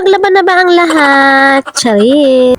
Nakapaglaban na ba ang lahat? Charit.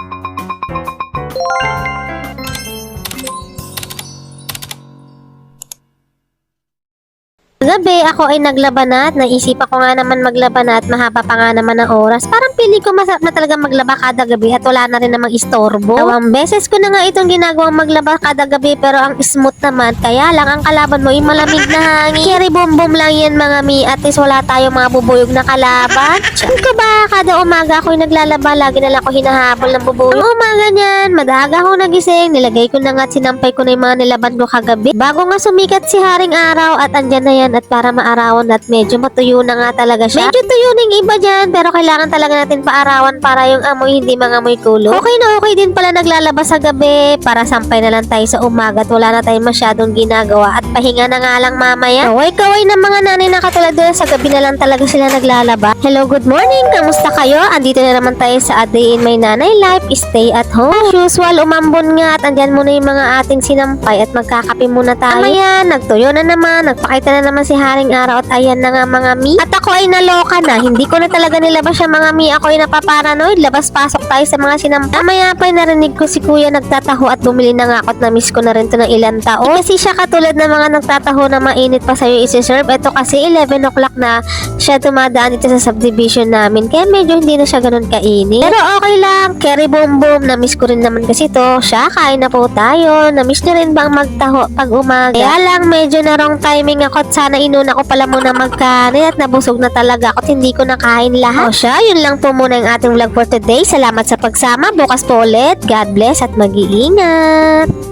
Gabi, ako ay naglaban na at naisip ako nga naman maglaban na at mahaba pa nga naman ang oras. Parang pili ko masarap na talaga maglaba kada gabi at wala na rin namang istorbo. Dalawang beses ko na nga itong ginagawang maglaba kada gabi pero ang smooth naman. Kaya lang ang kalaban mo ay malamig na hangin. Keri boom boom lang yan mga mi. At least wala tayong mga bubuyog na kalaban. Saan ka ba? Kada umaga ako'y naglalaba. Lagi na lang ako hinahabol ng bubuyog. Ang umaga niyan, madaga ako nagising. Nilagay ko na nga at sinampay ko na yung mga nilaban ko kagabi. Bago nga sumikat si Haring Araw at andyan na yan at para maarawan at medyo matuyo na nga talaga siya. Medyo tuyo ng iba dyan pero kailangan talaga natin paarawan para yung amoy hindi mga amoy kulo. Okay na okay din pala naglalabas sa gabi para sampay na lang tayo sa umaga at wala na tayong masyadong ginagawa at pahinga na nga lang mamaya. Kaway-kaway ng mga nanay na katulad doon sa gabi na lang talaga sila naglalaba. Hello, good morning! Kamusta kayo? Andito na naman tayo sa A Day in My Nanay Life. Stay at home. As usual, umambon nga at andyan muna yung mga ating sinampay at magkakape muna tayo. Amaya, nagtuyo na naman. Nagpakita na naman si Haring Araw at ayan na nga mga mi. At ako ay naloka na. Hindi ko na talaga nilabas siya mga mi. Ako ay napaparanoid. Labas-pasok tayo sa mga sinampay. Amaya pa narinig ko si kuya nagtataho at bumili na nga ako at na-miss ko na rin to ng ilang taon. Kasi siya katulad ng mga nagtataho na mainit pa sa'yo isi-serve. Ito kasi 11 o'clock na siya dumadaan dito sa subdivision namin. Kaya medyo hindi na siya ganun kainit. Pero okay lang. Kerry boom boom. Na-miss ko rin naman kasi to. Siya, kain na po tayo. Na-miss niyo rin bang magtaho pag umaga? Kaya lang medyo na wrong timing ako sana inuna ko pala muna magkanin at nabusog na talaga ako hindi ko nakain lahat. O siya, yun lang po muna yung ating vlog for today. Salamat sa pagsama. Bukas po ulit. God bless at mag-iingat.